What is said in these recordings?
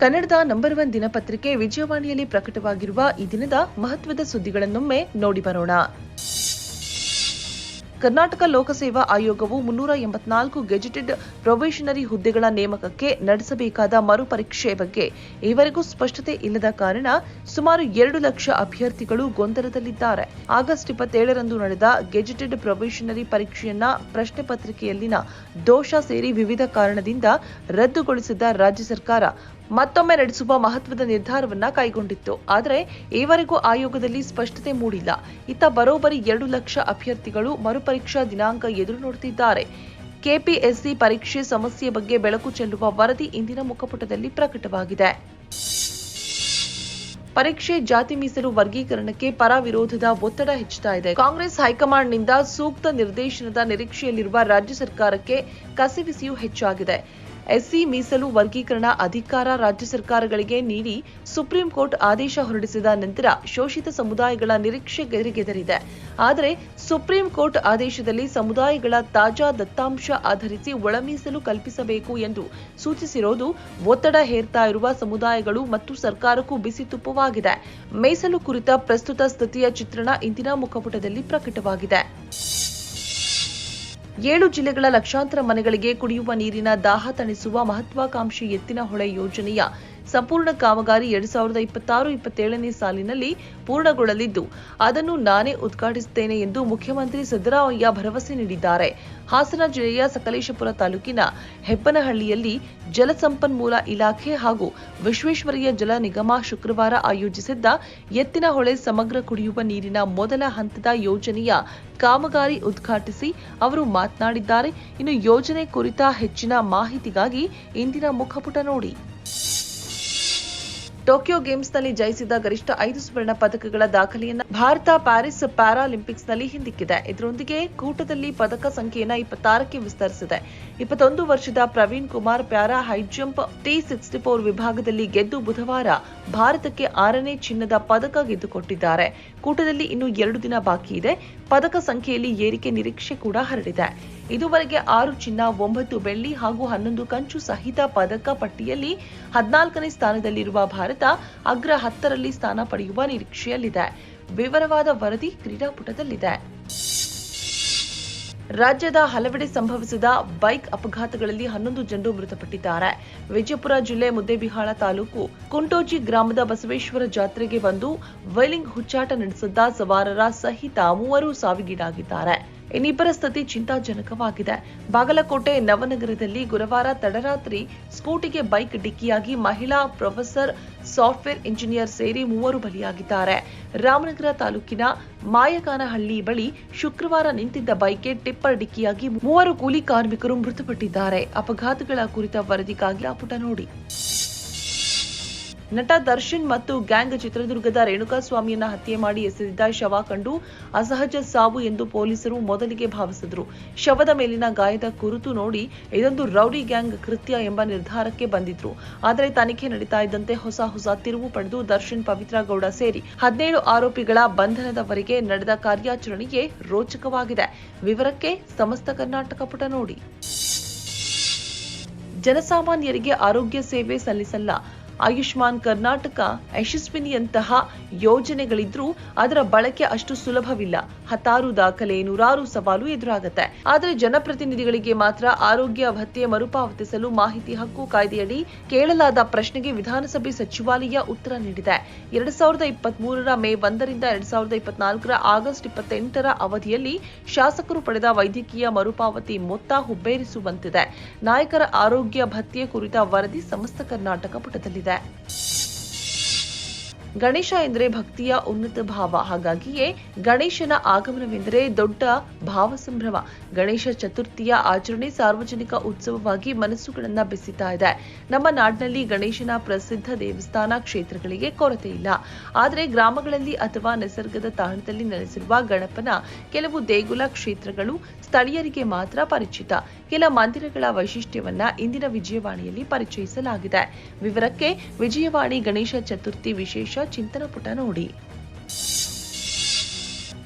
ಕನ್ನಡದ number one ದಿನಪತ್ರಿಕೆ ವಿಜಯವಾಣಿಯಲ್ಲಿ ಪ್ರಕಟವಾಗಿರುವ ಈ ದಿನದ ಮಹತ್ವದ ಸುದ್ದಿಗಳನ್ನೊಮ್ಮೆ ನೋಡಿ ಬರೋಣ. ಕರ್ನಾಟಕ ಲೋಕಸೇವಾ ಆಯೋಗವು ಮುನ್ನೂರ ಎಂಬತ್ನಾಲ್ಕು ಗೆಜೆಟೆಡ್ ಪ್ರೊಬೇಷನರಿ ಹುದ್ದೆಗಳ ನೇಮಕಕ್ಕೆ ನಡೆಸಬೇಕಾದ ಮರುಪರೀಕ್ಷೆ ಬಗ್ಗೆ ಈವರೆಗೂ ಸ್ಪಷ್ಟತೆ ಇಲ್ಲದ ಕಾರಣ ಸುಮಾರು ಎರಡು ಲಕ್ಷ ಅಭ್ಯರ್ಥಿಗಳು ಗೊಂದಲದಲ್ಲಿದ್ದಾರೆ. ಆಗಸ್ಟ್ ಇಪ್ಪತ್ತೇಳರಂದು ನಡೆದ ಗೆಜೆಟೆಡ್ ಪ್ರೊಬೇಷನರಿ ಪರೀಕ್ಷೆಯನ್ನ ಪ್ರಶ್ನೆ ಪತ್ರಿಕೆಯಲ್ಲಿನ ದೋಷ ಸೇರಿ ವಿವಿಧ ಕಾರಣದಿಂದ ರದ್ದುಗೊಳಿಸಿದ ರಾಜ್ಯ ಸರ್ಕಾರ ಮತ್ತೊಮ್ಮೆ ನಡೆಸುವ ಮಹತ್ವದ ನಿರ್ಧಾರವನ್ನ ಕೈಗೊಂಡಿತ್ತು. ಆದರೆ ಈವರೆಗೂ ಆಯೋಗದಲ್ಲಿ ಸ್ಪಷ್ಟತೆ ಮೂಡಿಲ್ಲ. ಇತ್ತ ಬರೋಬ್ಬರಿ ಎರಡು ಲಕ್ಷ ಅಭ್ಯರ್ಥಿಗಳು ಮರುಪರೀಕ್ಷಾ ದಿನಾಂಕ ಎದುರು ನೋಡುತ್ತಿದ್ದಾರೆ. ಕೆಪಿಎಸ್ಸಿ ಪರೀಕ್ಷೆ ಸಮಸ್ಯೆ ಬಗ್ಗೆ ಬೆಳಕು ಚೆಲ್ಲುವ ವರದಿ ಇಂದಿನ ಮುಖಪುಟದಲ್ಲಿ ಪ್ರಕಟವಾಗಿದೆ. ಪರೀಕ್ಷೆ ಜಾತಿ ಮೀಸಲು ವರ್ಗೀಕರಣಕ್ಕೆ ಪರ ವಿರೋಧದ ಒತ್ತಡ ಹೆಚ್ಚುತ್ತಾ ಇದೆ. ಕಾಂಗ್ರೆಸ್ ಹೈಕಮಾಂಡ್ನಿಂದ ಸೂಕ್ತ ನಿರ್ದೇಶನದ ನಿರೀಕ್ಷೆಯಲ್ಲಿರುವ ರಾಜ್ಯ ಸರ್ಕಾರಕ್ಕೆ ಕಸಿವಿಸಿಯೂ ಹೆಚ್ಚಾಗಿದೆ. ಎಸ್ಸಿ ಮೀಸಲು ವರ್ಗೀಕರಣ ಅಧಿಕಾರ ರಾಜ್ಯ ಸರ್ಕಾರಗಳಿಗೆ ನೀಡಿ ಸುಪ್ರೀಂ ಕೋರ್ಟ್ ಆದೇಶ ಹೊರಡಿಸಿದ ನಂತರ ಶೋಷಿತ ಸಮುದಾಯಗಳ ನಿರೀಕ್ಷೆ ಗೆರೆಗೆದರಿದೆ. ಆದರೆ ಸುಪ್ರೀಂ ಕೋರ್ಟ್ ಆದೇಶದಲ್ಲಿ ಸಮುದಾಯಗಳ ತಾಜಾ ದತ್ತಾಂಶ ಆಧರಿಸಿ ಒಳಮೀಸಲು ಕಲ್ಪಿಸಬೇಕು ಎಂದು ಸೂಚಿಸಿರೋದು ಒತ್ತಡ ಹೇರ್ತಾ ಇರುವ ಸಮುದಾಯಗಳು ಮತ್ತು ಸರ್ಕಾರಕ್ಕೂ ಬಿಸಿ ತುಪ್ಪವಾಗಿದೆ. ಮೀಸಲು ಕುರಿತ ಪ್ರಸ್ತುತ ಸ್ಥಿತಿಯ ಚಿತ್ರಣ ಇಂದಿನ ಮುಖಪುಟದಲ್ಲಿ ಪ್ರಕಟವಾಗಿದೆ. ಏಳು ಜಿಲ್ಲೆಗಳ ಲಕ್ಷಾಂತರ ಮನೆಗಳಿಗೆ ಕುಡಿಯುವ ನೀರಿನ ದಾಹ ತಣಿಸುವ ಮಹತ್ವಾಕಾಂಕ್ಷಿ ಎತ್ತಿನ ಹೊಳೆ ಯೋಜನೆಯ ಸಂಪೂರ್ಣ ಕಾಮಗಾರಿ ಎರಡ್ ಸಾವಿರದ ಇಪ್ಪತ್ತಾರು, ಇಪ್ಪತ್ತೇಳನೇ ಸಾಲಿನಲ್ಲಿ ಪೂರ್ಣಗೊಳ್ಳಲಿದ್ದು, ಅದನ್ನು ನಾನೇ ಉದ್ಘಾಟಿಸುತ್ತೇನೆ ಎಂದು ಮುಖ್ಯಮಂತ್ರಿ ಸಿದ್ದರಾಮಯ್ಯ ಭರವಸೆ ನೀಡಿದ್ದಾರೆ. ಹಾಸನ ಜಿಲ್ಲೆಯ ಸಕಲೇಶಪುರ ತಾಲೂಕಿನ ಹೆಬ್ಬನಹಳ್ಳಿಯಲ್ಲಿ ಜಲಸಂಪನ್ಮೂಲ ಇಲಾಖೆ ಹಾಗೂ ವಿಶ್ವೇಶ್ವರಯ್ಯ ಜಲ ನಿಗಮ ಶುಕ್ರವಾರ ಆಯೋಜಿಸಿದ್ದ ಎತ್ತಿನಹೊಳೆ ಸಮಗ್ರ ಕುಡಿಯುವ ನೀರಿನ ಮೊದಲ ಹಂತದ ಯೋಜನೆಯ ಕಾಮಗಾರಿ ಉದ್ಘಾಟಿಸಿ ಅವರು ಮಾತನಾಡಿದ್ದಾರೆ. ಇನ್ನು ಯೋಜನೆ ಕುರಿತ ಹೆಚ್ಚಿನ ಮಾಹಿತಿಗಾಗಿ ಇಂದಿನ ಮುಖಪುಟ ನೋಡಿ. ಟೋಕಿಯೋ ಗೇಮ್ಸ್ನಲ್ಲಿ ಜಯಿಸಿದ ಗರಿಷ್ಠ ಐದು ಸುವರ್ಣ ಪದಕಗಳ ದಾಖಲೆಯನ್ನು ಭಾರತ ಪ್ಯಾರಿಸ್ ಪ್ಯಾರಾಲಿಂಪಿಕ್ಸ್ನಲ್ಲಿ ಹಿಂದಿಕ್ಕಿದೆ. ಇದರೊಂದಿಗೆ ಕೂಟದಲ್ಲಿ ಪದಕ ಸಂಖ್ಯೆಯನ್ನ ಇಪ್ಪತ್ತಾರಕ್ಕೆ ವಿಸ್ತರಿಸಿದೆ. ಇಪ್ಪತ್ತೊಂದು ವರ್ಷದ Praveen Kumar para high jump T sixty four ವಿಭಾಗದಲ್ಲಿ ಗೆದ್ದು ಬುಧವಾರ ಭಾರತಕ್ಕೆ ಆರನೇ ಚಿನ್ನದ ಪದಕ ಗೆದ್ದುಕೊಟ್ಟಿದ್ದಾರೆ. ಕೂಟದಲ್ಲಿ ಇನ್ನು ಎರಡು ದಿನ ಬಾಕಿ ಇದೆ ಪದಕ ಸಂಖ್ಯೆಯಲ್ಲಿ ಏರಿಕೆ ನಿರೀಕ್ಷೆ ಕೂಡ ಹರಡಿದೆ. ಇದುವರೆಗೆ ಆರು ಚಿನ್ನ, ಒಂಬತ್ತು ಬೆಳ್ಳಿ ಹಾಗೂ ಹನ್ನೊಂದು ಕಂಚು ಸಹಿತ ಪದಕ ಪಟ್ಟಿಯಲ್ಲಿ ಹದಿನಾಲ್ಕನೇ ಸ್ಥಾನದಲ್ಲಿರುವ ಭಾರತ ಅಗ್ರ ಹತ್ತರಲ್ಲಿ ಸ್ಥಾನ ಪಡೆಯುವ ನಿರೀಕ್ಷೆಯಲ್ಲಿದೆ. ವಿವರವಾದ ವರದಿ ಕ್ರೀಡಾಪುಟದಲ್ಲಿದೆ. ರಾಜ್ಯದ ಹಲವೆಡೆ ಸಂಭವಿಸಿದ ಬೈಕ್ ಅಪಘಾತಗಳಲ್ಲಿ ಹನ್ನೊಂದು ಜನರು ಮೃತಪಟ್ಟಿದ್ದಾರೆ. ವಿಜಯಪುರ ಜಿಲ್ಲೆ ಮುದ್ದೇಬಿಹಾಳ ತಾಲೂಕು ಕುಂಟೋಜಿ ಗ್ರಾಮದ ಬಸವೇಶ್ವರ ಜಾತ್ರೆಗೆ ಬಂದು ವೈಲಿಂಗ್ ಹುಚ್ಚಾಟ ನಡೆಸಿದ್ದ ಸವಾರರ ಸಹಿತ ಮೂವರು ಸಾವಿಗೀಡಾಗಿದ್ದಾರೆ. ಇನ್ನಿಬ್ಬರ ಸ್ಥಿತಿ ಚಿಂತಾಜನಕವಾಗಿದೆ. ಬಾಗಲಕೋಟೆ ನವನಗರದಲ್ಲಿ ಗುರುವಾರ ತಡರಾತ್ರಿ ಸ್ಕೂಟಿಗೆ ಬೈಕ್ ಡಿಕ್ಕಿಯಾಗಿ ಮಹಿಳಾ ಪ್ರೊಫೆಸರ್, ಸಾಫ್ಟ್ವೇರ್ ಇಂಜಿನಿಯರ್ ಸೇರಿ ಮೂವರು ಬಲಿಯಾಗಿದ್ದಾರೆ. ರಾಮನಗರ ತಾಲೂಕಿನ ಮಾಯಕಾನಹಳ್ಳಿ ಬಳಿ ಶುಕ್ರವಾರ ನಿಂತಿದ್ದ ಬೈಕ್ಗೆ ಟಿಪ್ಪರ್ ಡಿಕ್ಕಿಯಾಗಿ ಮೂವರು ಕೂಲಿ ಕಾರ್ಮಿಕರು ಮೃತಪಟ್ಟಿದ್ದಾರೆ. ಅಪಘಾತಗಳ ಕುರಿತ ವರದಿಗಾಗಿ ಪುಟ ನೋಡಿ. ನಟ ದರ್ಶನ್ ಮತ್ತು ಗ್ಯಾಂಗ್ ಚಿತ್ರದುರ್ಗದ ರೇಣುಕಾಸ್ವಾಮಿಯನ್ನ ಹತ್ಯೆ ಮಾಡಿ ಎಸೆದಿದ್ದ ಶವ ಕಂಡು ಅಸಹಜ ಸಾವು ಎಂದು ಪೊಲೀಸರು ಮೊದಲಿಗೆ ಭಾವಿಸಿದ್ರು. ಶವದ ಮೇಲಿನ ಗಾಯದ ಕುರುತು ನೋಡಿ ಇದೊಂದು ರೌಡಿ ಗ್ಯಾಂಗ್ ಕೃತ್ಯ ಎಂಬ ನಿರ್ಧಾರಕ್ಕೆ ಬಂದಿದ್ರು. ಆದರೆ ತನಿಖೆ ನಡೀತಾ ಇದ್ದಂತೆ ಹೊಸ ಹೊಸ ತಿರುವು ಪಡೆದು ದರ್ಶನ್ ಪವಿತ್ರ ಗೌಡ ಸೇರಿ ಹದಿನೇಳು ಆರೋಪಿಗಳ ಬಂಧನದವರೆಗೆ ನಡೆದ ಕಾರ್ಯಾಚರಣೆಗೆ ರೋಚಕವಾಗಿದೆ. ವಿವರಕ್ಕೆ ಸಮಸ್ತ ಕರ್ನಾಟಕ ಪುಟ ನೋಡಿ. ಜನಸಾಮಾನ್ಯರಿಗೆ ಆರೋಗ್ಯ ಸೇವೆ ಸಲ್ಲಿಸಲ್ಲ. ಆಯುಷ್ಮಾನ್ ಕರ್ನಾಟಕ ಯಶಸ್ವಿನಿಯಂತಹ ಯೋಜನೆಗಳಿದ್ರೂ ಅದರ ಬಳಕೆ ಅಷ್ಟು ಸುಲಭವಿಲ್ಲ. ಹತ್ತಾರು ದಾಖಲೆ, ನೂರಾರು ಸವಾಲು ಎದುರಾಗುತ್ತೆ. ಆದರೆ ಜನಪ್ರತಿನಿಧಿಗಳಿಗೆ ಮಾತ್ರ ಆರೋಗ್ಯ ಭತ್ಯೆ ಮರುಪಾವತಿಸಲು ಮಾಹಿತಿ ಹಕ್ಕು ಕಾಯ್ದೆಯಡಿ ಕೇಳಲಾದ ಪ್ರಶ್ನೆಗೆ ವಿಧಾನಸಭೆ ಸಚಿವಾಲಯ ಉತ್ತರ ನೀಡಿದೆ. ಎರಡ್ ಸಾವಿರದ ಇಪ್ಪತ್ತ್ ಮೂರರ ಮೇ ಒಂದರಿಂದ ಎರಡ್ ಸಾವಿರದ ಇಪ್ಪತ್ನಾಲ್ಕರ ಆಗಸ್ಟ್ ಇಪ್ಪತ್ತೆಂಟರ ಅವಧಿಯಲ್ಲಿ ಶಾಸಕರು ಪಡೆದ ವೈದ್ಯಕೀಯ ಮರುಪಾವತಿ ಮೊತ್ತ ಹುಬ್ಬೇರಿಸುವಂತಿದೆ. ನಾಯಕರ ಆರೋಗ್ಯ ಭತ್ಯೆ ಕುರಿತ ವರದಿ ಸಮಸ್ತ ಕರ್ನಾಟಕ ಪುಟದಲ್ಲಿದೆ. that. ಗಣೇಶ ಎಂದರೆ ಭಕ್ತಿಯ ಉನ್ನತ ಭಾವ. ಹಾಗಾಗಿಯೇ ಗಣೇಶನ ಆಗಮನವೆಂದರೆ ದೊಡ್ಡ ಭಾವ ಸಂಭ್ರಮ ಗಣೇಶ ಚತುರ್ಥಿಯ ಆಚರಣೆ ಸಾರ್ವಜನಿಕ ಉತ್ಸವವಾಗಿ ಮನಸ್ಸುಗಳನ್ನ ಬೆಸಿತಾ ಇದೆ. ನಮ್ಮ ನಾಡಿನಲ್ಲಿ ಗಣೇಶನ ಪ್ರಸಿದ್ಧ ದೇವಸ್ಥಾನ ಕ್ಷೇತ್ರಗಳಿಗೆ ಕೊರತೆ ಇಲ್ಲ. ಆದರೆ ಗ್ರಾಮಗಳಲ್ಲಿ ಅಥವಾ ನಿಸರ್ಗದ ತಾಣದಲ್ಲಿ ನೆಲೆಸಿರುವ ಗಣಪನ ಕೆಲವು ದೇಗುಲ ಕ್ಷೇತ್ರಗಳು ಸ್ಥಳೀಯರಿಗೆ ಮಾತ್ರ ಪರಿಚಿತ. ಕೆಲ ಮಂದಿರಗಳ ವೈಶಿಷ್ಟ್ಯವನ್ನ ಇಂದಿನ ವಿಜಯವಾಣಿಯಲ್ಲಿ ಪರಿಚಯಿಸಲಾಗಿದೆ. ವಿವರಕ್ಕೆ ವಿಜಯವಾಣಿ ಗಣೇಶ ಚತುರ್ಥಿ ವಿಶೇಷ ಚಿಂತನ ಪುಟ ನೋಡಿ.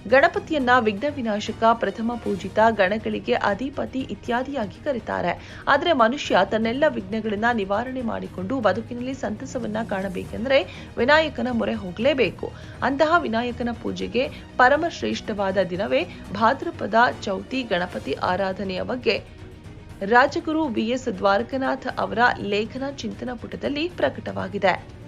ಗಣಪತಿಯನ್ನ ವಿಘ್ನ ವಿನಾಶಕ ಪ್ರಥಮ ಪೂಜಿತ, ಗಣಗಳಿಗೆ ಅಧಿಪತಿ ಇತ್ಯಾದಿಯಾಗಿ ಕರೀತಾರೆ. ಆದರೆ ಮನುಷ್ಯ ತನ್ನೆಲ್ಲ ವಿಘ್ನಗಳನ್ನ ನಿವಾರಣೆ ಮಾಡಿಕೊಂಡು ಬದುಕಿನಲ್ಲಿ ಸಂತಸವನ್ನ ಕಾಣಬೇಕೆಂದ್ರೆ ವಿನಾಯಕನ ಮೊರೆ ಹೋಗಲೇಬೇಕು. ಅಂತಹ ವಿನಾಯಕನ ಪೂಜೆಗೆ ಪರಮ ಶ್ರೇಷ್ಠವಾದ ದಿನವೇ ಭಾದ್ರಪದ ಚೌತಿ ಗಣಪತಿ ಆರಾಧನೆಯ ಬಗ್ಗೆ. ರಾಜಗುರು ವಿಎಸ್ ದ್ವಾರಕನಾಥ್ ಅವರ ಲೇಖನ ಚಿಂತನ ಪುಟದಲ್ಲಿ ಪ್ರಕಟವಾಗಿದೆ.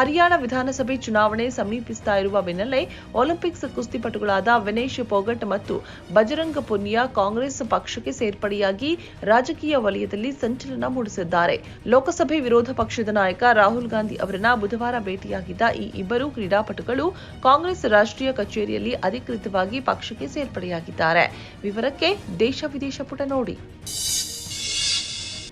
ಹರಿಯಾಣ ವಿಧಾನಸಭೆ ಚುನಾವಣೆ ಸಮೀಪಿಸ್ತಾ ಇರುವ ಬೆನ್ನಲ್ಲೇ ಒಲಿಂಪಿಕ್ಸ್ ಕುಸ್ತಿಪಟುಗಳಾದ ವಿನೇಶ್ ಪೋಗಟ್ ಮತ್ತು ಬಜರಂಗ ಪುನಿಯಾ ಕಾಂಗ್ರೆಸ್ ಪಕ್ಷಕ್ಕೆ ಸೇರ್ಪಡೆಯಾಗಿ ರಾಜಕೀಯ ವಲಯದಲ್ಲಿ ಸಂಚಲನ ಮೂಡಿಸಿದ್ದಾರೆ. ಲೋಕಸಭೆ ವಿರೋಧ ಪಕ್ಷದ ನಾಯಕ ರಾಹುಲ್ ಗಾಂಧಿ ಅವರನ್ನ ಬುಧವಾರ ಭೇಟಿಯಾಗಿದ್ದ ಈ ಇಬ್ಬರು ಕ್ರೀಡಾಪಟುಗಳು ಕಾಂಗ್ರೆಸ್ ರಾಷ್ಟ್ರೀಯ ಕಚೇರಿಯಲ್ಲಿ ಅಧಿಕೃತವಾಗಿ ಪಕ್ಷಕ್ಕೆ ಸೇರ್ಪಡೆಯಾಗಿದ್ದಾರೆ. ವಿವರಕ್ಕೆ ದೇಶ ವಿದೇಶ ಪುಟ ನೋಡಿ.